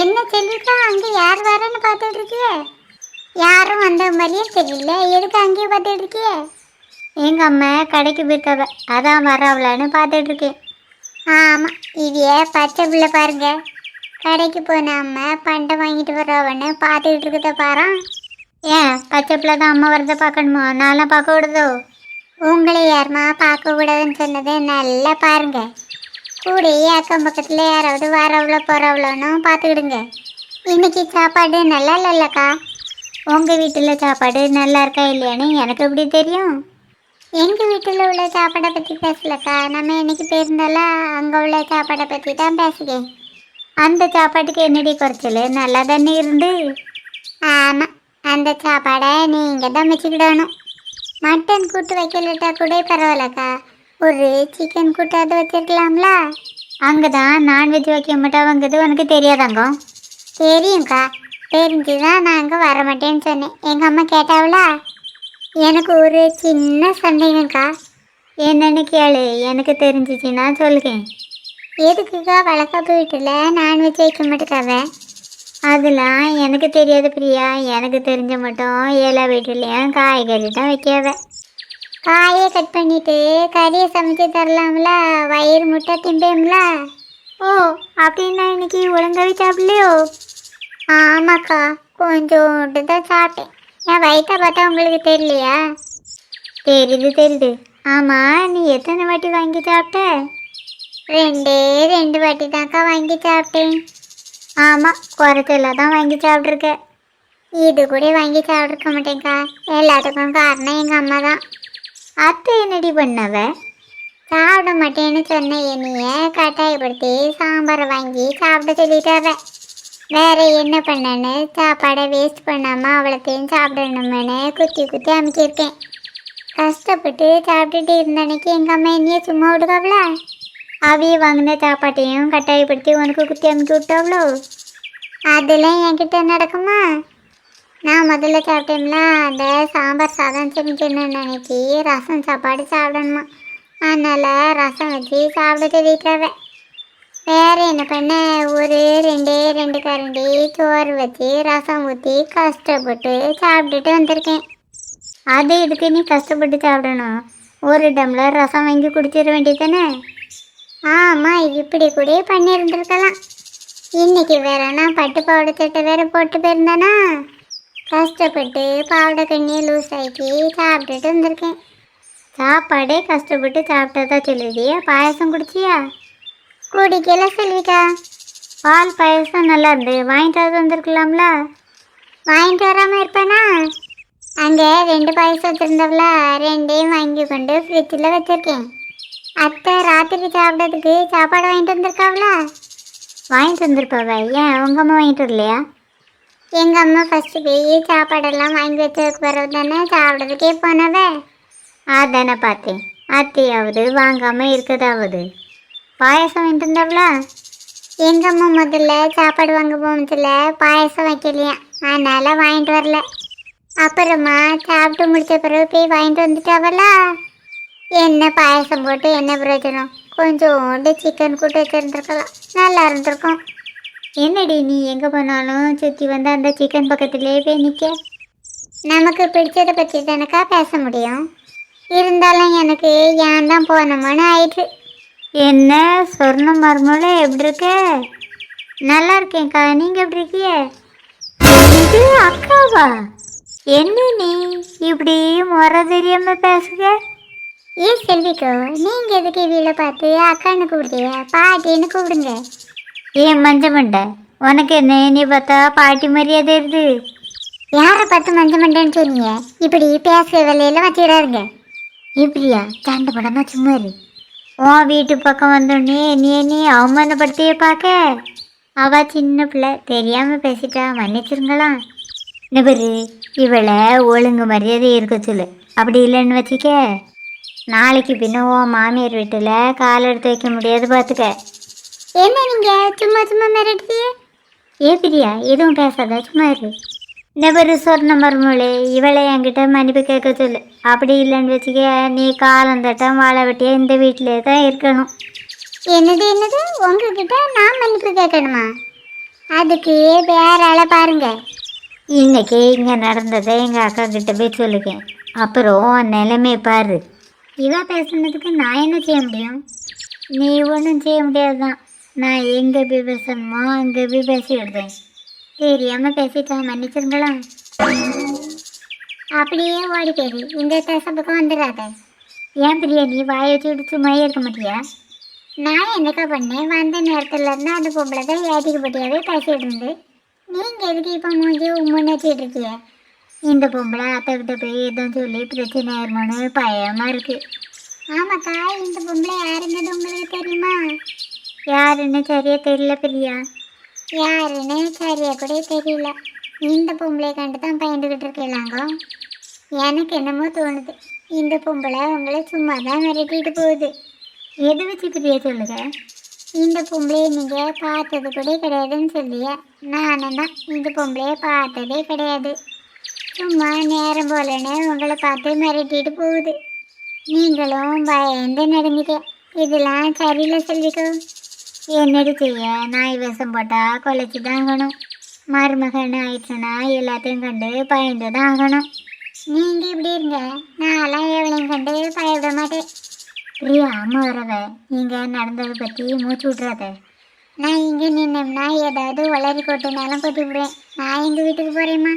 என்ன செல்விக்கா அங்க யார் வரேன்னு பார்த்துட்டு இருக்கிய? யாரும் வந்த மாதிரியே தெரியல. எதுக்கு அங்கேயே பார்த்துட்டு இருக்கிய? எங்க அம்மா கடைக்கு போயிருக்காவ. அதான் வரவளான்னு பார்த்துட்டு இருக்கேன். ஆமா இவிய பச்சை பிள்ளை பாருங்க. கடைக்கு போன அம்மா பண்டை வாங்கிட்டு வரவன்னு பார்த்துக்கிட்டு இருக்கத பாரா? ஏன்? பச்சை பிள்ளை தான் அம்மா வரத பார்க்கணுமா? நான்லாம் பார்க்க விடுதோ உங்களை யாருமா பார்க்க கூடாதுன்னு சொன்னது நல்லா பாருங்க. கூடயே அக்கம் பக்கத்தில் யாராவது வரவளோ போகிறவளோன்னு பார்த்துக்கிடுங்க. இன்னைக்கு சாப்பாடு நல்லா இல்லைல்லக்கா? உங்கள் வீட்டில் சாப்பாடு நல்லா இருக்கா இல்லையான்னு எனக்கு எப்படி தெரியும்? எங்கள் வீட்டில் உள்ள சாப்பாடை பற்றி பேசலக்கா. நம்ம இன்னைக்கு போயிருந்தால அங்கே உள்ள சாப்பாடை பற்றி தான் பேசுகிறேன் அந்த சாப்பாட்டுக்கு என்னடி குறைச்சல்? நல்லா தானே இருந்து. ஆமாம் அந்த சாப்பாடை நீங்கள் தான் வச்சுக்கிடணும். மட்டன் கூட்டு வைக்கலட்டா கூட பரவாயில்லக்கா. ஒரு சிக்கன் கூட்டாவது வச்சிருக்கலாம்ல. அங்கே தான் நான்வெஜ் வைக்க மாட்டாவங்கிறது உனக்கு தெரியாதாங்க? தெரியும்க்கா. தெரிஞ்சு தான் நான் அங்கே வர மாட்டேன்னு சொன்னேன். எங்கள் அம்மா கேட்டாவளா எனக்கு ஒரு சின்ன சந்தேகம்க்கா. என்னன்னு கேளு. எனக்கு தெரிஞ்சிச்சுன்னா சொல்லுங்க எதுக்குக்கா வளர்க்க வீட்டில் நான்வெஜ் வைக்க மாட்டேக்காவே? அதெல்லாம் எனக்கு தெரியாது பிரியா. எனக்கு தெரிஞ்ச மட்டும் எல்லா வீட்டுலேயும் காய்கறி தான் வைக்காவ. காயை கட் பண்ணிட்டு கறியை சமைச்சு தரலாம்ல? வயிறு முட்டை திம்பேம்ல? ஓ அப்படின்னா இன்னைக்கு ஒழுங்காவே சாப்பிடலையோ? ஆமாக்கா கொஞ்சோண்டு தான் சாப்பிட்டேன். என் வயிற்ற பார்த்தா உங்களுக்கு தெரியலையா? தெரியுது தெரியுது. ஆமாம் நீ எத்தனை வாட்டி வாங்கி சாப்பிட்ட? ரெண்டே ரெண்டு வாட்டி தான்க்கா வாங்கி சாப்பிட்டேன். ஆமாம் குறைச்சல தான் வாங்கி சாப்பிட்ருக்க இது கூட வாங்கி சாப்பிட்ருக்க மாட்டேங்க்கா எல்லாத்துக்கும் காரணம் எங்கள் அம்மா தான். அத்தை என்னடி பண்ணவ? சாப்பிட மாட்டேன்னு சொன்ன என்னைய கட்டாயப்படுத்தி சாம்பாரை வாங்கி சாப்பிட சொல்லிட்டாவ. வேற என்ன பண்ணேன்னு சாப்பாடை வேஸ்ட் பண்ணாமல் அவ்வளோத்தையும் சாப்பிடணுமேனு குத்தி குத்தி அமைச்சிருக்கேன் கஷ்டப்பட்டு சாப்பிட்டுட்டு இருந்த அன்னைக்கு எங்கள் அம்மா என்னைய சும்மா விடுவாங்கள அவிய வாங்கின சாப்பாட்டையும் கட்டாயப்படுத்தி உனக்கு குத்தி அமைச்சு விட்டாவளோ? அதெல்லாம் என்கிட்ட நடக்குமா? நான் முதல்ல சாப்பிட்டேன்ல அந்த சாம்பார் சாதம் செஞ்சுன்னு அன்னைக்கு ரசம் சாப்பாடு சாப்பிடணுமா? அதனால் ரசம் வச்சு சாப்பிட்டு சொல்லிட்டாவ வேறு என்ன பண்ண? ஒரு ரெண்டே ரெண்டு கரண்டி சோறு வச்சு ரசம் ஊற்றி கஷ்டப்பட்டு சாப்பிட்டுட்டு வந்திருக்கேன். அது இதுக்கு நீ கஷ்டப்பட்டு சாப்பிடணும்? ஒரு டம்ளர் ரசம் வாங்கி குடிச்சிட வேண்டியதானே ஆமாம் இப்படி கூட பண்ணியிருந்துருக்கலாம். இன்னைக்கு வேற நான் பட்டு பாவாடை சட்டை வேற போட்டு போயிருந்தானா? கஷ்டப்பட்டு பாவாடை கண்ணியை லூஸ் ஆக்கி சாப்பிட்டுட்டு வந்திருக்கேன். சாப்பாடே கஷ்டப்பட்டு சாப்பிட்டதா சொல்லுதியா பாயசம் குடிச்சியா? குடிக்கல செல்விக்கா பால் பாயசம் நல்லா இருந்து வாங்கிட்டு வந்து வந்திருக்கலாம்ல? வாங்கிட்டு வராமல் இருப்பேனா? அங்கே ரெண்டு பாயசம் வச்சுருந்தவள ரெண்டையும் வாங்கி கொண்டு ஃப்ரிட்ஜில் வச்சுருக்கேன். அத்தை ராத்திரி சாப்பிட்றதுக்கு சாப்பாடு வாங்கிட்டு வந்திருக்காவளா? வாங்கிட்டு வந்திருப்பாவ. ஏன் உங்கள் அம்மா வாங்கிட்டு வரலையா? எங்கள் அம்மா ஃபஸ்ட்டு போய் சாப்பாடெல்லாம் வாங்கி வச்சதுக்கு பிறகு தானே சாப்பிட்றதுக்கே போனவ? அதானே பார்த்தேன். அத்தையாவது வாங்காமல் இருக்கதாவது. பாயசம் வாங்கிட்டு வந்தாவளா எங்கள் அம்மா முதல்ல சாப்பாடு வாங்க போனதுல பாயசம் வைக்கலையா? அதனால வாங்கிட்டு வரல. அப்புறமா சாப்பிட்டு முடிச்ச பிறகு போய் வாங்கிட்டு வந்துட்டாவளா? என்ன பாயசம் போட்டு என்ன பிரயோஜனம்? கொஞ்சோண்டு சிக்கன் கூட்டு வச்சுருந்துருக்கலாம். நல்லா இருந்திருக்கும். என்னடி நீ எங்கே போனாலும் சுற்றி வந்து அந்த சிக்கன் பக்கத்துலேயே போய் நிற்க நமக்கு பிடிச்சதை பற்றி தானக்கா பேச முடியும். இருந்தாலும் எனக்கு ஏன் தான் போனோமோன்னு ஆயிடுச்சு என்ன சொர்ண மர்மலை எப்படி இருக்க? நல்லா இருக்கேன்க்கா. நீங்கள் எப்படி இருக்கீங்க? இது அக்காவா? என்ன நீ இப்படி முறை தெரியாமல் பேசுக? ஏ செல்விக்கோ நீங்கள் எதுக்கு வீட பார்த்து அக்கான்னு கூப்பிடுங்க பாட்டின்னு கூப்பிடுங்க. ஏன் மஞ்ச மண்டை? உனக்கு என்ன நீ பார்த்தா பாட்டி மரியாதை இருக்கு யாரை பார்த்து மஞ்ச மண்டைன்னு சொன்னீங்க? இப்படி பேசுற வேலையில வச்சிடாருங்க இப்படியா? சண்டை படமா சும்மா இரு. உன் வீட்டு பக்கம் வந்தோடனே நீ நீ அவமானப்படுத்தியே பார்க்க. அவ சின்ன பிள்ளை தெரியாம பேசிட்டா மன்னிச்சிருங்களா நிபரு இவளை ஒழுங்கு மரியாதை இருக்க சொல்லு. அப்படி இல்லைன்னு வச்சுக்க. நாளைக்கு பின்ன உன் மாமியார் வீட்டில் கால் எடுத்து வைக்க முடியாது பார்த்துக்க. என்ன நீங்க சும்மா சும்மா மிரட்டிய ஏ பிரியா எதுவும் பேசாத சும்மா இரு. நிபரு சொன்ன மருமொழி இவளை என்கிட்ட மன்னிப்பு கேட்க சொல்லு. அப்படி இல்லைன்னு வச்சுக்க நீ காலம் தட்டம் வாழ வெட்டியா இந்த வீட்டிலே தான் இருக்கணும். என்னது என்னது? உங்ககிட்ட நான் மன்னிப்பு கேட்கணுமா? அதுக்கு வேற ஆளை பாருங்க. இன்னைக்கு இங்கே நடந்ததை எங்கள் அக்கா கிட்ட போய் சொல்லிக்கேன் அப்புறம் நிலைமையை பாரு. இவ பேசுனதுக்கு நான் என்ன செய்ய முடியும்? நீ ஒன்றும் செய்ய முடியாதுதான். நான் எங்கே போய் பேசணுமோ அங்கே போய் பேசிவிடுறேன் தெரியாமல் பேசிட்டேன் மன்னிச்சிருங்களா? அப்படியே ஓடி போயிரு இந்த தசை பக்கம் வந்துடாத ஏன் பிரியா நீ வாயை வச்சுட்டு சும்மா இருக்க மாட்டியா? நான் என்னக்கா பண்ணேன்? வந்த நேரத்துல இருந்து அந்த பொம்பளை தான் ஏட்டிக்கு போட்டியாவே பேசிட்டு இருந்து நீங்க எதுக்கு இப்போ மூஞ்சி உம்முன்னு வச்சுட்டு இருக்கீங்க? இந்த பொம்பளை அத்தைக்கிட்ட போய் எதுவும் சொல்லி பிரச்சனை ஆயிருமோன்னு பயமா இருக்கு. ஆமாக்கா இந்த பொம்பளை யாருங்கிறது உங்களுக்கு தெரியுமா? யாருன்னு சரியா தெரியல பிரியா. யாருன்னு சரியா கூட தெரியல. இந்த பொம்பளை கண்டு தான் பயந்துக்கிட்டு இருக்கலாங்க எனக்கு என்னமோ தோணுது. இந்த பொம்பளை உங்களை சும்மா தான் மிரட்டிட்டு போகுது. எது வச்சு பிரியா சொல்லுங்க? இந்த பொம்பளையை நீங்கள் பார்த்தது கூட கிடையாதுன்னு சொல்லிய. நானும் தான் இந்த பொம்பளையை பார்த்ததே கிடையாது. சும்மா நேரம் போலன்னு உங்களை பார்த்து மிரட்டிட்டு போகுது. நீங்களும் பயந்து நடந்துக்க. இதெல்லாம் சரியில்லை செல்விக்கோ என்னடி செய்ய நாய் வேஷம் போட்டால் கொலைச்சி தான் ஆகணும் மருமகன் ஆயிடுச்சுன்னா எல்லாத்தையும் கண்டு பயந்து தான் ஆகணும் நீங்கள் இப்படி இருங்க. நான்லாம் எவளையும் கண்டு பயப்பட மாட்டேன். பிரியா அம்மா வரவ நீங்கள் நடந்ததை பற்றி மூச்சு விட்றாத நான் இங்கே நின்னோம்னா ஏதாவது வளரி கொட்டினாலும் கொட்டி விடுவேன் நான் எங்கள் வீட்டுக்கு போகிறேம்மா